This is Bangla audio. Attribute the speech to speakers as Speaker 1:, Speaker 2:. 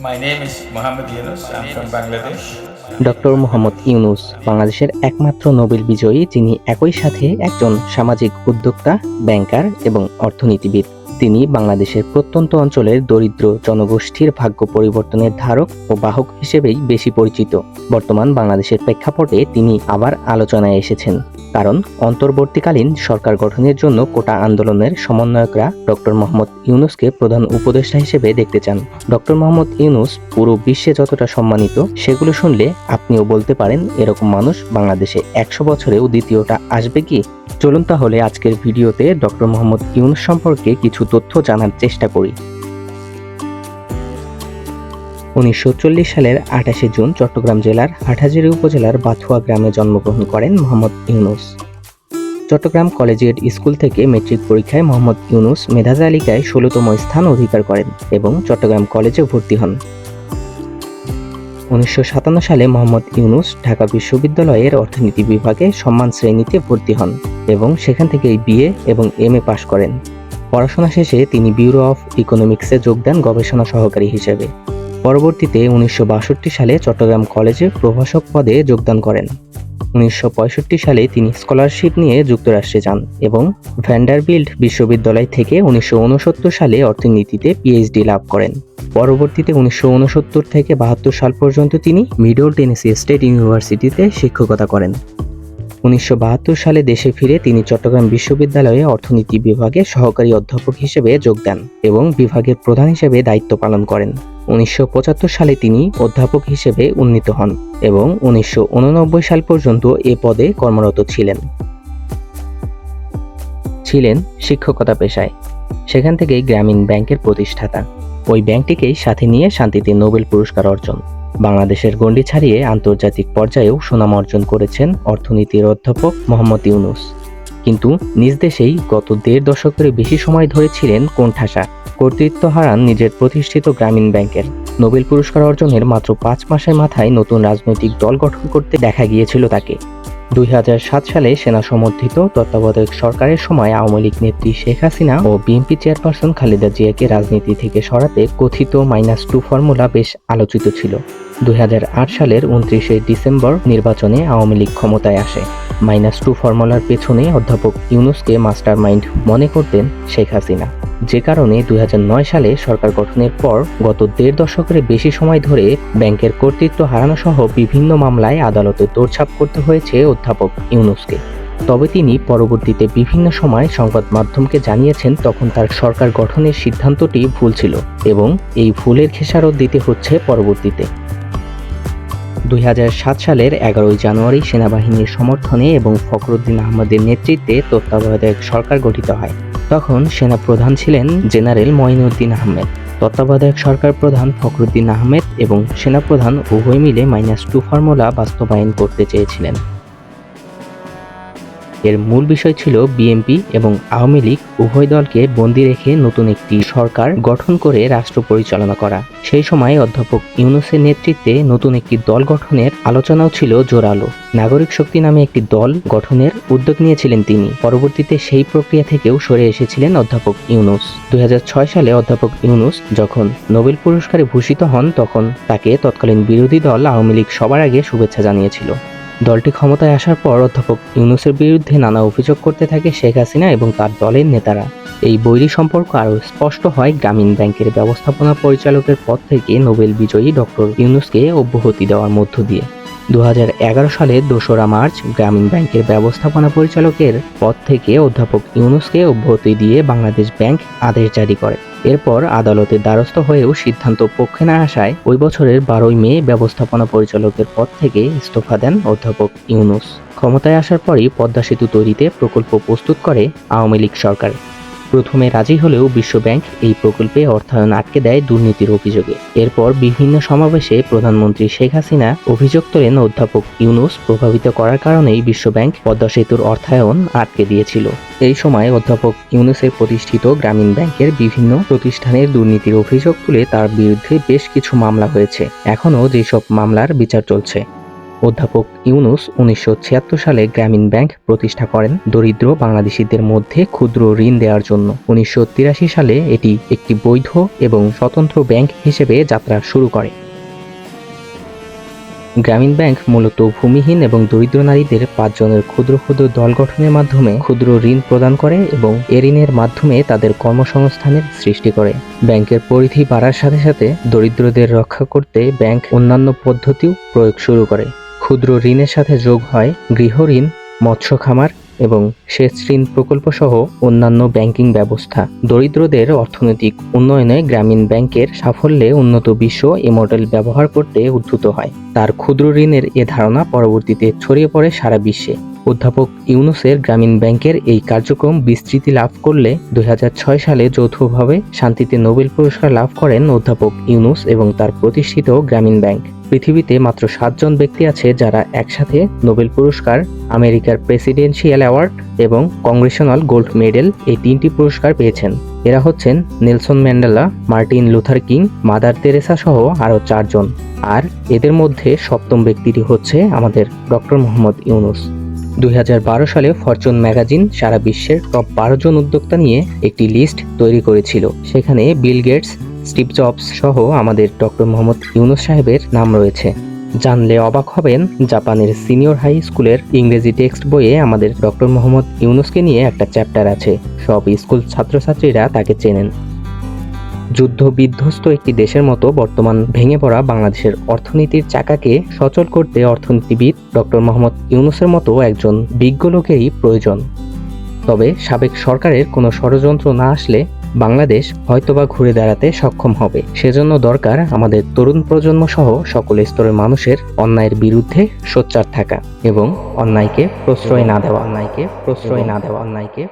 Speaker 1: My name is Mohammed Yunus. I'm from Bangladesh.
Speaker 2: Doctor Mohammad Yunus বাংলাদেশের একমাত্র নোবেল বিজয়ী, যিনি একই সাথে একজন সামাজিক উদ্যোক্তা ব্যাংকার এবং অর্থনীতিবিদ তিনি বাংলাদেশের প্রত্যন্ত অঞ্চলের দরিদ্র জনগোষ্ঠীর ভাগ্য পরিবর্তনের ধারক ও বাহক হিসেবেই বেশি পরিচিত। বর্তমান বাংলাদেশের প্রেক্ষাপটে তিনি আবার আলোচনায় এসেছেন। কারণ, অন্তর্বর্তীকালীন সরকার গঠনের জন্য কোটা আন্দোলনের সমন্বয়করা ডক্টর মোহাম্মদ ইউনুসকে প্রধান উপদেষ্টা হিসেবে দেখতে চান। ডক্টর মোহাম্মদ ইউনুস পুরো বিশ্বে যতটা সম্মানিত, সেগুলো শুনলে আপনিও বলতে পারেন এরকম মানুষ বাংলাদেশে একশো বছরেও দ্বিতীয়টা আসবে কি? চলুন তাহলে আজকের ভিডিওতে ডক্টর মোহাম্মদ ইউনুস সম্পর্কে কিছু তথ্য জানার চেষ্টা করি। উনিশশো চল্লিশ সালের আঠাশে জুন চট্টগ্রাম জেলার হাটহাজারী উপজেলার বাথুয়া গ্রামে জন্মগ্রহণ করেন মোহাম্মদ ইউনুস। চট্টগ্রাম কলেজিয়েট স্কুল থেকে মেট্রিক পরীক্ষায় মোহাম্মদ ইউনুস মেধা তালিকায় ষোলোতম স্থান অধিকার করেন এবং চট্টগ্রাম কলেজে ভর্তি হন। উনিশশো সাতান্ন সালে মোহাম্মদ ইউনুস ঢাকা বিশ্ববিদ্যালয়ের অর্থনীতি বিভাগে সম্মান শ্রেণীতে ভর্তি হন এবং সেখান থেকেই বিএ এবং এম এ পাশ করেন। পড়াশোনা শেষে তিনি ব্যুরো অফ ইকোনমিক্সে যোগ দেন গবেষণা সহকারী হিসেবে। পরবর্তীতে উনিশশো বাষট্টি সালে চট্টগ্রাম কলেজে প্রভাষক পদে যোগদান করেন। উনিশশো পঁয়ষট্টি সালে তিনি স্কলারশিপ নিয়ে যুক্তরাষ্ট্রে যান এবং ভ্যান্ডারবিল্ড বিশ্ববিদ্যালয় থেকে উনিশশো উনসত্তর সালে অর্থনীতিতে পিএইচডি লাভ করেন। পরবর্তীতে উনিশশো উনসত্তর থেকে বাহাত্তর সাল পর্যন্ত তিনি মিডল টেনেসি স্টেট ইউনিভার্সিটিতে শিক্ষকতা করেন। উনিশশো বাহাত্তর সালে দেশে ফিরে তিনি চট্টগ্রাম বিশ্ববিদ্যালয়ে অর্থনীতি বিভাগে সহকারী অধ্যাপক হিসেবে যোগ দেন এবং বিভাগের প্রধান হিসেবে দায়িত্ব পালন করেন। উনিশশো পঁচাত্তর সালে তিনি অধ্যাপক হিসেবে উন্নীত হন এবং উনিশশো উননব্বই সাল পর্যন্ত এ পদে কর্মরত ছিলেন। ছিলেন শিক্ষকতা পেশায়। সেখান থেকেই গ্রামীণ ব্যাংকের প্রতিষ্ঠাতা। ওই ব্যাংকটিকেই সাথে নিয়ে শান্তিতে নোবেল পুরস্কার অর্জন। বাংলাদেশের গণ্ডি ছাড়িয়ে আন্তর্জাতিক পর্যায়েও সুনাম অর্জন করেছেন অর্থনীতির অধ্যাপক মোহাম্মদ ইউনুস। কিন্তু নিজ দেশেই গত দেড় দশকের বেশি সময় ধরে ছিলেন কোণঠাসা। কর্তৃত্ব হারান নিজের প্রতিষ্ঠিত গ্রামীণ ব্যাংকের। নোবেল পুরস্কার অর্জনের মাত্র পাঁচ মাসের মাথায় নতুন রাজনৈতিক দল গঠন করতে দেখা গিয়েছিল তাকে। দুই হাজার সাত সালে সেনা সমর্থিত তত্ত্বাবধায়ক সরকারের সময় আওয়ামী লীগ নেত্রী শেখ হাসিনা ও বিএনপি চেয়ারপারসন খালেদা জিয়াকে রাজনীতি থেকে সরাতে কথিত মাইনাস টু ফর্মুলা বেশ আলোচিত ছিল। দুই হাজার আট সালের উনত্রিশে ডিসেম্বর নির্বাচনে আওয়ামী লীগ ক্ষমতায় আসে। মাইনাস টু ফর্মুলার পেছনে অধ্যাপক ইউনুসকে মাস্টার মাইন্ড মনে করতেন শেখ হাসিনা। যে কারণে দুই হাজার নয় সালে সরকার গঠনের পর গত দেড় দশকের বেশি সময় ধরে ব্যাংকের কর্তৃত্ব হারানো সহ বিভিন্ন মামলায় আদালতে দৌড়ছাপ করতে হয়েছে অধ্যাপক ইউনুসকে। তবে তিনি পরবর্তীতে বিভিন্ন সময় সংবাদ মাধ্যমকে জানিয়েছেন তখন তার সরকার গঠনের সিদ্ধান্তটি ভুল ছিল এবং এই ভুলের খেসারত দিতে হচ্ছে পরবর্তীতে। দুই হাজার সাত সালের এগারোই জানুয়ারি সেনাবাহিনীর সমর্থনে এবং ফখরুদ্দিন আহমদের নেতৃত্বে তত্ত্বাবধায়ক সরকার গঠিত হয়। তখন সেনা প্রধান ছিলেন জেনারেল মঈনুদ্দিন আহমেদ। তত্ত্বাবধায়ক সরকার প্রধান ফখরুদ্দিন আহমেদ এবং সেনাপ্রধান উভয় মিলে মাইনাস টু ফর্মুলা বাস্তবায়ন করতে চেয়েছিলেন। এর মূল বিষয় ছিল বিএনপি এবং আওয়ামী লীগ উভয় দলকে বন্দী রেখে নতুন একটি সরকার গঠন করে রাষ্ট্র পরিচালনা করা। সেই সময় অধ্যাপক ইউনুসের নেতৃত্বে নতুন একটি দল গঠনের আলোচনাও ছিল জোরালো। নাগরিক শক্তি নামে একটি দল গঠনের উদ্যোগ নিয়েছিলেন তিনি। পরবর্তীতে সেই প্রক্রিয়া থেকেও সরে এসেছিলেন অধ্যাপক ইউনুস। দুই হাজার ছয় সালে অধ্যাপক ইউনুস যখন নোবেল পুরস্কারে ভূষিত হন, তখন তাকে তৎকালীন বিরোধী দল আওয়ামী লীগ সবার আগে শুভেচ্ছা জানিয়েছিল। দলটি ক্ষমতায় আসার পর অধ্যাপক ইউনুসের বিরুদ্ধে নানা অভিযোগ করতে থাকে শেখ হাসিনা এবং তার দলের নেতারা। এই বৈরী সম্পর্ক আরও স্পষ্ট হয় গ্রামীণ ব্যাংকের ব্যবস্থাপনা পরিচালকের পদ থেকে নোবেল বিজয়ী ডক্টর ইউনুসকে অব্যাহতি দেওয়ার মধ্য দিয়ে। দু হাজার এগারো সালে দোসরা মার্চ গ্রামীণ ব্যাংকের ব্যবস্থাপনা পরিচালকের পদ থেকে অধ্যাপক ইউনুসকে অব্যাহতি দিয়ে বাংলাদেশ ব্যাংক আদেশ জারি করে। এরপর আদালতের দ্বারস্থ হয়েও সিদ্ধান্ত পক্ষে না আসায় ওই বছরের বারোই মে ব্যবস্থাপনা পরিচালকের পদ থেকে ইস্তফা দেন অধ্যাপক ইউনুস। ক্ষমতায় আসার পরই পদ্মা সেতু তৈরিতে প্রকল্প প্রস্তুত করে আওয়ামী লীগ সরকার। প্রথমে রাজি হলেও বিশ্বব্যাংক এই প্রকল্পে অর্থায়ন আটকে দেয় দুর্নীতির অভিযোগে। এরপর বিভিন্ন সমাবেশে প্রধানমন্ত্রী শেখ হাসিনা অভিযোগ তোলেন অধ্যাপক ইউনুস প্রভাবিত করার কারণেই বিশ্বব্যাংক পদ্মা সেতুর অর্থায়ন আটকে দিয়েছিল। এই সময় অধ্যাপক ইউনুসের প্রতিষ্ঠিত গ্রামীণ ব্যাংকের বিভিন্ন প্রতিষ্ঠানের দুর্নীতির অভিযোগ তুলে তার বিরুদ্ধে বেশ কিছু মামলা হয়েছে। এখনও যেসব মামলার বিচার চলছে। অধ্যাপক ইউনুস উনিশশো ছিয়াত্তর সালে গ্রামীণ ব্যাংক প্রতিষ্ঠা করেন দরিদ্র বাংলাদেশিদের মধ্যে ক্ষুদ্র ঋণ দেওয়ার জন্য। উনিশশো তিরাশি সালে এটি একটি বৈধ এবং স্বতন্ত্র ব্যাংক হিসেবে যাত্রা শুরু করে। গ্রামীণ ব্যাংক মূলত ভূমিহীন এবং দরিদ্র নারীদের পাঁচজনের ক্ষুদ্র ক্ষুদ্র দল গঠনের মাধ্যমে ক্ষুদ্র ঋণ প্রদান করে এবং এ ঋণের মাধ্যমে তাদের কর্মসংস্থানের সৃষ্টি করে। ব্যাংকের পরিধি বাড়ার সাথে সাথে দরিদ্রদের রক্ষা করতে ব্যাংক অন্যান্য পদ্ধতিও প্রয়োগ শুরু করে। ক্ষুদ্র ঋণের সাথে যোগ হয় গৃহ ঋণ, মৎস্য খামার এবং সেচ ঋণ প্রকল্প সহ অন্যান্য ব্যাংকিং ব্যবস্থা। দরিদ্রদের অর্থনৈতিক উন্নয়নে গ্রামীণ ব্যাংকের সাফল্যে উন্নত বিশ্ব এ মডেল ব্যবহার করতে উদ্ভূত হয়। তার ক্ষুদ্র ঋণের এ ধারণা পরবর্তীতে ছড়িয়ে পড়ে সারা বিশ্বে। অধ্যাপক ইউনুসের গ্রামীণ ব্যাংকের এই কার্যক্রম বিস্তৃতি লাভ করলে দুই হাজার ছয় সালে যৌথভাবে শান্তিতে নোবেল পুরস্কার লাভ করেন অধ্যাপক ইউনুস এবং তার প্রতিষ্ঠিত গ্রামীণ ব্যাংক। পৃথিবীতে মাত্র সাতজন ব্যক্তি আছে যারা একসাথে নোবেল পুরস্কার, আমেরিকার প্রেসিডেন্সিয়াল অ্যাওয়ার্ড এবং কংগ্রেশনাল গোল্ড মেডেল এই তিনটি পুরস্কার পেয়েছেন। এরা হচ্ছেন Nelson Mandela, Martin Luther King, Mother Teresa সহ আরও চারজন। আর এদের মধ্যে সপ্তম ব্যক্তিটি হচ্ছে আমাদের ডক্টর মোহাম্মদ ইউনুস। দুই হাজার বারো সালে ফরচুন ম্যাগাজিন সারা বিশ্বের টপ বারো জন উদ্যোক্তা নিয়ে একটি লিস্ট তৈরি করেছিল। সেখানে বিল গেটস স্টিভ জবস সহ আমাদের ডক্টর মোহাম্মদ ইউনুস সাহেবের নাম রয়েছে। জানলে অবাক হবেন, জাপানের সিনিয়র হাই স্কুলের ইংরেজি টেক্সট বইয়ে আমাদের ডক্টর মোহাম্মদ ইউনুসকে নিয়ে একটা চ্যাপ্টার আছে। সব স্কুল ছাত্রছাত্রীরা তাকে চেনেন। যুদ্ধ বিধ্বস্ত একটি দেশের মতো বর্তমান ভেঙে পড়া বাংলাদেশের অর্থনীতির চাকাকে সচল করতে অর্থনীতিবিদ ডক্টর মোহাম্মদ ইউনুসের মতো একজন বিজ্ঞ লোকেরই প্রয়োজন। তবে সাবেক সরকারের কোনো ষড়যন্ত্র না আসলে বাংলাদেশ হয়তোবা ঘুরে দাঁড়াতে সক্ষম হবে। সেজন্য দরকার আমাদের তরুণ প্রজন্ম সহ সকল স্তরের মানুষের অন্যায়ের বিরুদ্ধে সোচ্চার থাকা এবং অন্যায়কে প্রশ্রয় না দেওয়া। অন্যায়কে প্রশ্রয় না দেওয়া। অন্যায়কে